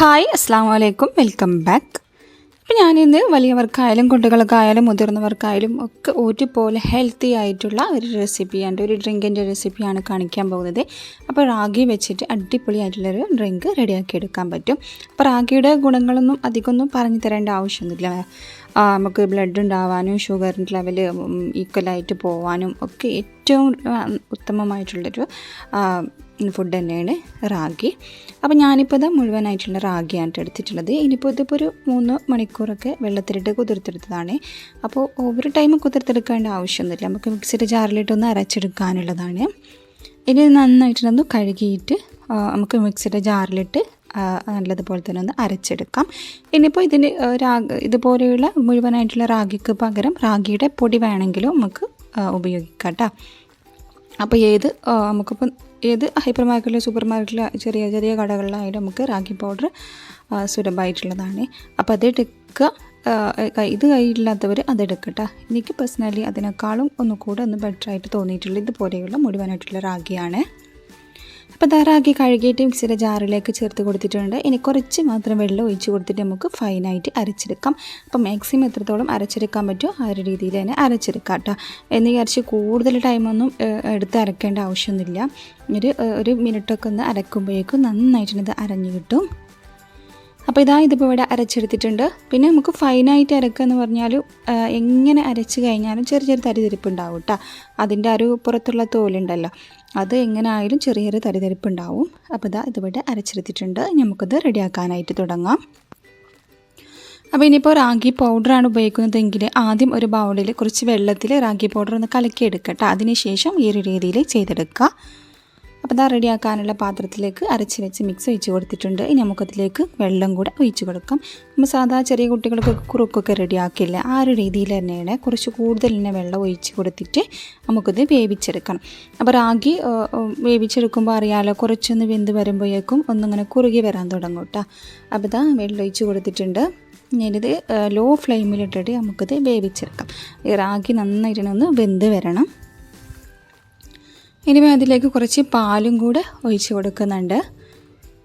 Hi അസ്സാം വലൈക്കും welcome back. അപ്പോൾ ഞാനിന്ന് വലിയവർക്കായാലും കുട്ടികൾക്കായാലും മുതിർന്നവർക്കായാലും ഒക്കെ ഒരുപോലെ ഹെൽത്തി ആയിട്ടുള്ള ഒരു റെസിപ്പിയാണ് ഒരു ഡ്രിങ്കിന്റെ റെസിപ്പിയാണ് കാണിക്കാൻ പോകുന്നത്. അപ്പോൾ റാഗി വെച്ചിട്ട് അടിപൊളിയായിട്ടുള്ളൊരു ഡ്രിങ്ക് റെഡിയാക്കി എടുക്കാൻ പറ്റും. അപ്പോൾ റാഗിയുടെ ഗുണങ്ങളൊന്നും അധികമൊന്നും പറഞ്ഞു തരേണ്ട ആവശ്യമൊന്നുമില്ല. നമുക്ക് ബ്ലഡ് ഉണ്ടാവാനും ഷുഗറിന്റെ ലെവൽ ഈക്വലായിട്ട് പോവാനും ഒക്കെ ഏറ്റവും ഉത്തമമായിട്ടുള്ളൊരു ഫുഡ് തന്നെയാണ് റാഗി. അപ്പോൾ ഞാനിപ്പോൾ ഇത് മുഴുവനായിട്ടുള്ള റാഗിയാണ് എടുത്തിട്ടുള്ളത്. ഇനിയിപ്പോൾ ഇതിപ്പോൾ ഒരു മൂന്ന് മണിക്കൂറൊക്കെ വെള്ളത്തിലിട്ട് കുതിർത്തെടുത്തതാണ്. അപ്പോൾ ഓവർ ടൈം കുതിർത്തെടുക്കേണ്ട ആവശ്യമൊന്നുമില്ല. നമുക്ക് മിക്സിയുടെ ജാറിലിട്ടൊന്ന് അരച്ചെടുക്കാനുള്ളതാണ്. ഇനി നന്നായിട്ടൊന്ന് കഴുകിയിട്ട് നമുക്ക് മിക്സിയുടെ ജാറിലിട്ട് നല്ലതുപോലെ തന്നെ ഒന്ന് അരച്ചെടുക്കാം. ഇനിയിപ്പോൾ ഇതിന് റാഗ് ഇതുപോലെയുള്ള മുഴുവനായിട്ടുള്ള റാഗിക്ക് പകരം റാഗിയുടെ പൊടി വേണമെങ്കിലും നമുക്ക് ഉപയോഗിക്കാം കേട്ടോ അപ്പോൾ ഏത് നമുക്കിപ്പം ഏത് ഹൈപ്പർ മാർക്കറ്റിലോ സൂപ്പർ മാർക്കറ്റിലോ ചെറിയ ചെറിയ കടകളിലായാലും നമുക്ക് റാഗി പൗഡർ സുലഭമായിട്ടുള്ളതാണ്. അപ്പോൾ അതെടുക്കുക ഇത് കയ്യിലില്ലാത്തവർ അതെടുക്കട്ടെ. എനിക്ക് പേഴ്സണലി അതിനേക്കാളും ഒന്നുകൂടെ ഒന്ന് ബെറ്ററായിട്ട് തോന്നിയിട്ടുള്ളത് ഇതുപോലെയുള്ള മുഴുവനായിട്ടുള്ള റാഗിയാണ്. അപ്പോൾ തയ്യാറാക്കി കഴുകിയിട്ട് മിക്സിയുടെ ജാറിലേക്ക് ചേർത്ത് കൊടുത്തിട്ടുണ്ട്. ഇനി കുറച്ച് മാത്രം വെള്ളം ഒഴിച്ച് കൊടുത്തിട്ട് നമുക്ക് ഫൈനായിട്ട് അരച്ചെടുക്കാം. അപ്പോൾ മാക്സിമം എത്രത്തോളം അരച്ചെടുക്കാൻ പറ്റുമോ ആ ഒരു രീതിയിൽ തന്നെ അരച്ചെടുക്കാം കേട്ടോ എന്ന് വിചാരിച്ച് കൂടുതൽ ടൈമൊന്നും എടുത്ത് അരക്കേണ്ട ആവശ്യമൊന്നുമില്ല. ഒരു ഒരു മിനിറ്റൊക്കെ ഒന്ന് അരക്കുമ്പോഴേക്കും നന്നായിട്ട് ഇത് അരഞ്ഞു കിട്ടും. അപ്പോൾ ഇതാ ഇതിപ്പോൾ ഇവിടെ അരച്ചെടുത്തിട്ടുണ്ട്. പിന്നെ നമുക്ക് ഫൈനായിട്ട് അരക്കുക എന്ന് പറഞ്ഞാൽ എങ്ങനെ അരച്ച് കഴിഞ്ഞാലും ചെറിയ ചെറിയ തരിതരിപ്പ് ഉണ്ടാവും കേട്ടോ അതിന്റെ ഒരു പുറത്തുള്ള തോലുണ്ടല്ലോ. അത് എങ്ങനെ ചെറിയ ചെറിയ തരിതരിപ്പ് ഉണ്ടാവും അപ്പോൾ ഇതാ ഇതിവിടെ അരച്ചെടുത്തിട്ടുണ്ട്. നമുക്കിത് റെഡിയാക്കാനായിട്ട് തുടങ്ങാം. അപ്പോൾ ഇനിയിപ്പോൾ റാഗി പൗഡറാണ് ഉപയോഗിക്കുന്നതെങ്കിൽ ആദ്യം ഒരു ബൗളിൽ കുറച്ച് വെള്ളത്തിൽ റാഗി പൗഡർ ഒന്ന് കലക്കിയെടുക്കട്ടെ അതിനുശേഷം ഈ ഒരു രീതിയിൽ ചെയ്തെടുക്കുക അപ്പോൾ ഇതാ റെഡിയാക്കാനുള്ള പാത്രത്തിലേക്ക് അരച്ച് വെച്ച് മിക്സ് ഒഴിച്ച് കൊടുത്തിട്ടുണ്ട്. ഇനി നമുക്കതിലേക്ക് വെള്ളം കൂടെ ഒഴിച്ച് കൊടുക്കാം. നമ്മൾ സാധാ ചെറിയ കുട്ടികൾക്കൊക്കെ കുറുക്കൊക്കെ റെഡിയാക്കില്ല. ആ ഒരു രീതിയിൽ തന്നെയാണ് കുറച്ച് കൂടുതൽ തന്നെ വെള്ളം ഒഴിച്ച് കൊടുത്തിട്ട് നമുക്കിത് വേവിച്ചെടുക്കണം. അപ്പോൾ റാഗി വേവിച്ചെടുക്കുമ്പോൾ അറിയാമല്ലോ കുറച്ചൊന്ന് വെന്ത് വരുമ്പോഴേക്കും ഒന്നിങ്ങനെ കുറുകി വരാൻ തുടങ്ങും കേട്ടോ അപ്പോൾ ഇതാ വെള്ളം ഒഴിച്ച് കൊടുത്തിട്ടുണ്ട്. ഞാനിത് ലോ ഫ്ലെയിമിലിട്ടിട്ട് നമുക്കിത് വേവിച്ചെടുക്കാം. ഈ റാഗി നന്നായിട്ടൊന്ന് വെന്ത് വരണം. ഇനി അതിലേക്ക് കുറച്ച് പാലും കൂടെ ഒഴിച്ച് കൊടുക്കുന്നുണ്ട്.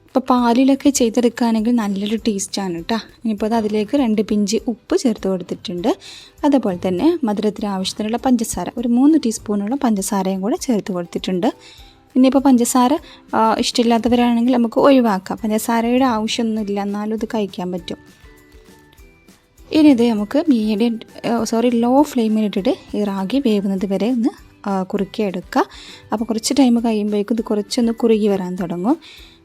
ഇപ്പോൾ പാലിലൊക്കെ ചെയ്തെടുക്കുകയാണെങ്കിൽ നല്ലൊരു ടേസ്റ്റാണ് കേട്ടോ ഇനിയിപ്പോൾ അത് അതിലേക്ക് രണ്ട് പിഞ്ച് ഉപ്പ് ചേർത്ത് കൊടുത്തിട്ടുണ്ട്. അതുപോലെ തന്നെ മധുരത്തിന് ആവശ്യത്തിനുള്ള പഞ്ചസാര ഒരു മൂന്ന് ടീസ്പൂണുള്ള പഞ്ചസാരയും കൂടെ ചേർത്ത് കൊടുത്തിട്ടുണ്ട്. ഇനിയിപ്പോൾ പഞ്ചസാര ഇഷ്ടമില്ലാത്തവരാണെങ്കിൽ നമുക്ക് ഒഴിവാക്കാം. പഞ്ചസാരയുടെ ആവശ്യമൊന്നുമില്ല എന്നാലും ഇത് കഴിക്കാൻ പറ്റും. ഇനി ഇത് നമുക്ക് മീഡിയം സോറി ലോ ഫ്ലെയിമിലിട്ടിട്ട് ഈ റാഗി വേവുന്നത് വരെ ഒന്ന് കുറുക്കിയെടുക്കുക. അപ്പോൾ കുറച്ച് ടൈം കഴിയുമ്പോഴേക്കും ഇത് കുറച്ചൊന്ന് കുറുകി വരാൻ തുടങ്ങും.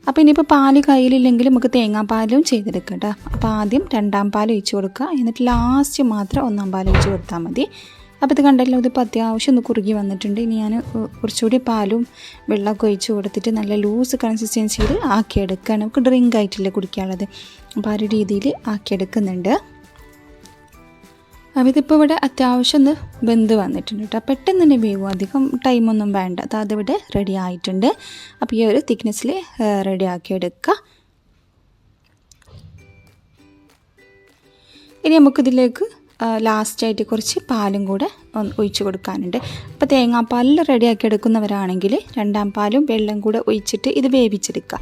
അപ്പോൾ ഇനിയിപ്പോൾ പാൽ കയ്യിലില്ലെങ്കിൽ നമുക്ക് തേങ്ങാപ്പാലും ചെയ്തെടുക്കുക കേട്ടോ. അപ്പോൾ ആദ്യം രണ്ടാം പാൽ ഒഴിച്ച് കൊടുക്കുക. എന്നിട്ട് ലാസ്റ്റ് മാത്രം ഒന്നാം പാൽ ഒഴിച്ച് കൊടുത്താൽ മതി. അപ്പോൾ ഇത് കണ്ടല്ലോ ഇതിപ്പോൾ അത്യാവശ്യം ഒന്ന് കുറുകി വന്നിട്ടുണ്ട്. ഇനി ഞാൻ കുറച്ചുകൂടി പാലും വെള്ളമൊക്കെ ഒഴിച്ച് കൊടുത്തിട്ട് നല്ല ലൂസ് കൺസിസ്റ്റൻസിയിൽ ആക്കിയെടുക്കുകയാണ്. നമുക്ക് ഡ്രിങ്ക് ആയിട്ടില്ല കുടിക്കാനുള്ളത്. അപ്പോൾ ആ ഒരു രീതിയിൽ ആക്കിയെടുക്കുന്നുണ്ട്. അപ്പോൾ ഇതിപ്പോൾ ഇവിടെ അത്യാവശ്യം ഒന്ന് വെന്ത് വന്നിട്ടുണ്ട് കേട്ടോ. പെട്ടെന്ന് തന്നെ വേവും. അധികം ടൈമൊന്നും വേണ്ട. അത് അതിവിടെ റെഡി ആയിട്ടുണ്ട്. അപ്പോൾ ഈ ഒരു തിക്നെസ്സിൽ റെഡി ആക്കിയെടുക്കുക ഇനി നമുക്കിതിലേക്ക് ലാസ്റ്റായിട്ട് കുറച്ച് പാലും കൂടെ ഒഴിച്ച് കൊടുക്കാനുണ്ട്. അപ്പോൾ തേങ്ങാപ്പാലിൽ റെഡിയാക്കി എടുക്കുന്നവരാണെങ്കിൽ രണ്ടാം പാലും വെള്ളം കൂടെ ഒഴിച്ചിട്ട് ഇത് വേവിച്ചെടുക്കുക.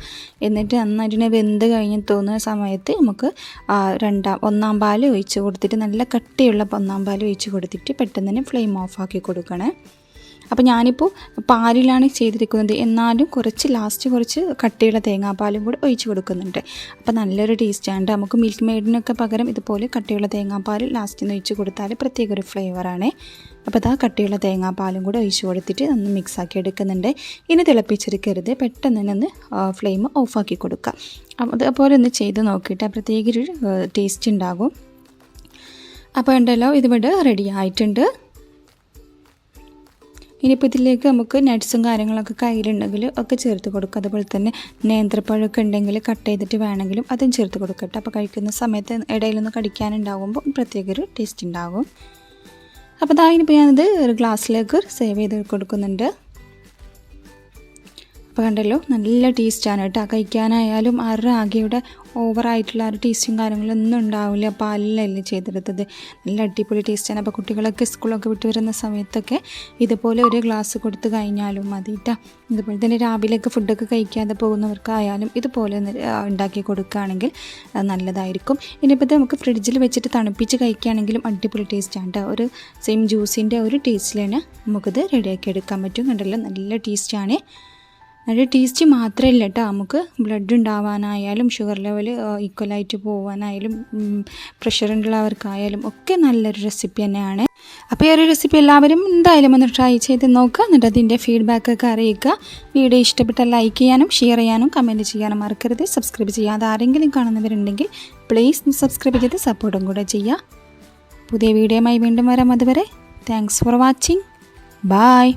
എന്നിട്ട് നന്നായിട്ട് വെന്ത് കഴിഞ്ഞ് തോന്നുന്ന സമയത്ത് നമുക്ക് രണ്ടാം ഒന്നാം പാൽ ഒഴിച്ച് കൊടുത്തിട്ട് നല്ല കട്ടിയുള്ള ഒന്നാം പാൽ ഒഴിച്ച് കൊടുത്തിട്ട് പെട്ടെന്ന് തന്നെ ഫ്ലെയിം ഓഫാക്കി കൊടുക്കണേ. അപ്പോൾ ഞാനിപ്പോൾ പാലിലാണ് ചെയ്തിരിക്കുന്നത്. എന്നാലും കുറച്ച് ലാസ്റ്റ് കുറച്ച് കട്ടിയുള്ള തേങ്ങാപ്പാലും കൂടി ഒഴിച്ച് കൊടുക്കുന്നുണ്ട്. അപ്പോൾ നല്ലൊരു ടേസ്റ്റാണ് നമുക്ക് മിൽക്ക് മെയ്ഡിനൊക്കെ പകരം ഇതുപോലെ കട്ടിയുള്ള തേങ്ങാപ്പാൽ ലാസ്റ്റിൽ നിന്ന് ഒഴിച്ച് കൊടുത്താൽ പ്രത്യേക ഒരു ഫ്ലേവറാണ് അപ്പോൾ അതാ കട്ടിയുള്ള തേങ്ങാപ്പാലും കൂടെ ഒഴിച്ച് കൊടുത്തിട്ട് ഒന്ന് മിക്സാക്കി എടുക്കുന്നുണ്ട്. ഇനി തിളപ്പിച്ചെടുക്കരുത്. പെട്ടെന്ന് തന്നെ ഒന്ന് ഫ്ലെയിം ഓഫാക്കി കൊടുക്കുക. അതുപോലെ ഒന്ന് ചെയ്ത് നോക്കിയിട്ട് പ്രത്യേക ഒരു ടേസ്റ്റ് ഉണ്ടാകും. അപ്പോൾ ഉണ്ടല്ലോ ഇതിവിടെ റെഡി ആയിട്ടുണ്ട്. ഇനിയിപ്പോൾ ഇതിലേക്ക് നമുക്ക് നട്ട്സും കാര്യങ്ങളൊക്കെ കയ്യിലുണ്ടെങ്കിൽ ഒക്കെ ചേർത്ത് കൊടുക്കുക. അതുപോലെ തന്നെ നേന്ത്രപ്പഴമൊക്കെ ഉണ്ടെങ്കിൽ കട്ട് ചെയ്തിട്ട് വേണമെങ്കിലും അതും ചേർത്ത് കൊടുക്കട്ടെ അപ്പോൾ കഴിക്കുന്ന സമയത്ത് ഇടയിലൊന്ന് കടിക്കാനുണ്ടാകുമ്പോൾ പ്രത്യേക ഒരു ടേസ്റ്റ് ഉണ്ടാകും. അപ്പോൾ അതാ ഇനിയിപ്പോൾ ഞാനിത് ഒരു ഗ്ലാസ്സിലേക്ക് സേവ് ചെയ്ത് കൊടുക്കുന്നുണ്ട്. അപ്പോൾ കണ്ടല്ലോ നല്ല ടേസ്റ്റാണ് കേട്ടോ. കഴിക്കാനായാലും ആ റാഗിയുടെ ഓവറായിട്ടുള്ള ഒരു ടേസ്റ്റും കാര്യങ്ങളൊന്നും ഉണ്ടാവില്ല. അപ്പോൾ അല്ലല്ലേ ചെയ്തെടുത്തത്. നല്ല അടിപൊളി ടേസ്റ്റാണ് അപ്പോൾ കുട്ടികളൊക്കെ സ്കൂളൊക്കെ വിട്ട് വരുന്ന സമയത്തൊക്കെ ഇതുപോലെ ഒരു ഗ്ലാസ് കൊടുത്ത് കഴിഞ്ഞാലും മതിട്ടാ ഇതുപോലെ തന്നെ രാവിലെയൊക്കെ ഫുഡൊക്കെ കഴിക്കാതെ പോകുന്നവർക്കായാലും ഇതുപോലെ ഉണ്ടാക്കി കൊടുക്കുകയാണെങ്കിൽ നല്ലതായിരിക്കും. ഇനിയിപ്പോൾ നമുക്ക് ഫ്രിഡ്ജിൽ വെച്ചിട്ട് തണുപ്പിച്ച് കഴിക്കുകയാണെങ്കിലും അടിപൊളി ടേസ്റ്റാണ് കേട്ടോ ഒരു സെയിം ജ്യൂസിന്റെ ഒരു ടേസ്റ്റിലാണ് നമുക്കിത് റെഡിയാക്കി എടുക്കാൻ പറ്റും. കണ്ടല്ലോ? നല്ല ടേസ്റ്റാണ് നല്ല ടേസ്റ്റ് മാത്രമല്ല കേട്ടോ നമുക്ക് ബ്ലഡ് ഉണ്ടാവാനായാലും ഷുഗർ ലെവൽ ഈക്വലായിട്ട് പോകാനായാലും പ്രഷർ ഉള്ളവർക്കായാലും ഒക്കെ നല്ലൊരു റെസിപ്പി തന്നെയാണ്. അപ്പോൾ ഈ ഒരു റെസിപ്പി എല്ലാവരും എന്തായാലും ഒന്ന് ട്രൈ ചെയ്ത് നോക്കുക എന്നിട്ട് അതിന്റെ ഫീഡ്ബാക്കൊക്കെ അറിയിക്കുക. വീഡിയോ ഇഷ്ടപ്പെട്ട ലൈക്ക് ചെയ്യാനും ഷെയർ ചെയ്യാനും കമന്റ് ചെയ്യാനും മറക്കരുത്. സബ്സ്ക്രൈബ് ചെയ്യാതെ ആരെങ്കിലും കാണുന്നവരുണ്ടെങ്കിൽ പ്ലീസ് സബ്സ്ക്രൈബ് ചെയ്ത് സപ്പോർട്ടും കൂടെ ചെയ്യുക. പുതിയ വീഡിയോയുമായി വീണ്ടും വരാം അതുവരെ. Thanks for watching bye